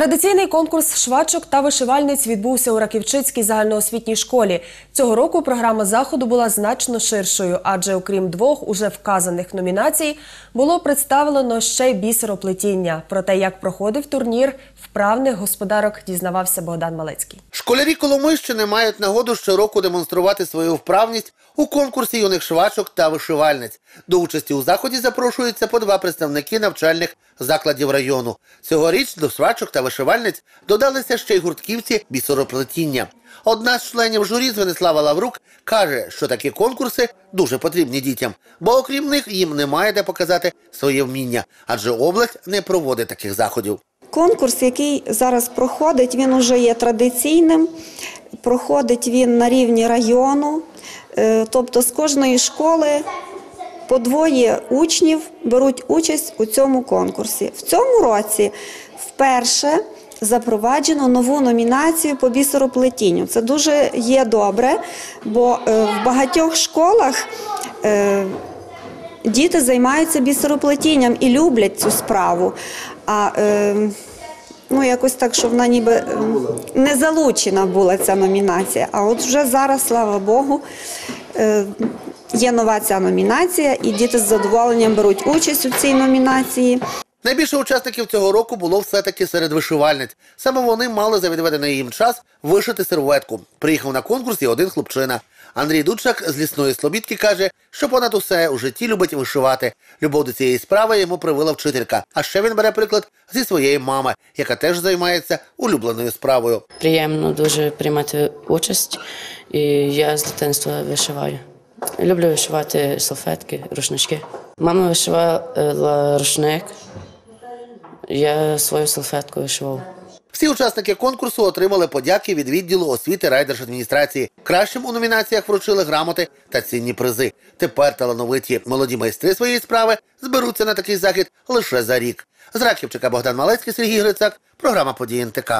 Традиційний конкурс швачок та вишивальниць відбувся у Раківчицькій загальноосвітній школі. Цього року програма заходу була значно ширшою, адже окрім двох уже вказаних номінацій було представлено ще й бісероплетіння. Про те, як проходив турнір, вправних господарок дізнавався Богдан Малецький. Школярі Коломийщини мають нагоду щороку демонструвати свою вправність у конкурсі юних швачок та вишивальниць. До участі у заході запрошуються по два представники навчальних закладів району. Цьогоріч до швачок та вишивальниць додалися ще й гуртківці бісероплетіння. Одна з членів журі Звенислава Лаврук каже, що такі конкурси дуже потрібні дітям, бо окрім них їм немає де показати своє вміння, адже область не проводить таких заходів. Конкурс, який зараз проходить, він уже є традиційним. Проходить він на рівні району, Е, тобто з кожної школи по двоє учнів беруть участь у цьому конкурсі. В цьому році вперше запроваджено нову номінацію по бісероплетінню. Це дуже є добре, бо е, в багатьох школах. Діти займаються бісероплетінням і люблять цю справу. А е, ну, якось так, що вона ніби е, не залучена була ця номінація. А от вже зараз, слава Богу, е, є нова ця номінація, і діти з задоволенням беруть участь у цій номінації. Найбільше учасників цього року було все-таки серед вишивальниць. Саме вони мали за відведений їм час вишити серветку. Приїхав на конкурс і один хлопчина. Андрій Дудчак з лісної слобідки каже, що понад усе у житті любить вишивати. Любов до цієї справи йому привила вчителька. А ще він бере приклад зі своєї мами, яка теж займається улюбленою справою. Приємно дуже приймати участь, і я з дитинства вишиваю. Люблю вишивати салфетки, рушнички. Мама вишивала рушник, я свою салфетку вишивав. Всі учасники конкурсу отримали подяки від відділу освіти райдержадміністрації. Кращим у номінаціях вручили грамоти та цінні призи. Тепер талановиті молоді майстри своєї справи зберуться на такий захід лише за рік. З Раківчика Богдан Малецький, Сергій Грицак. Програма «Події НТК».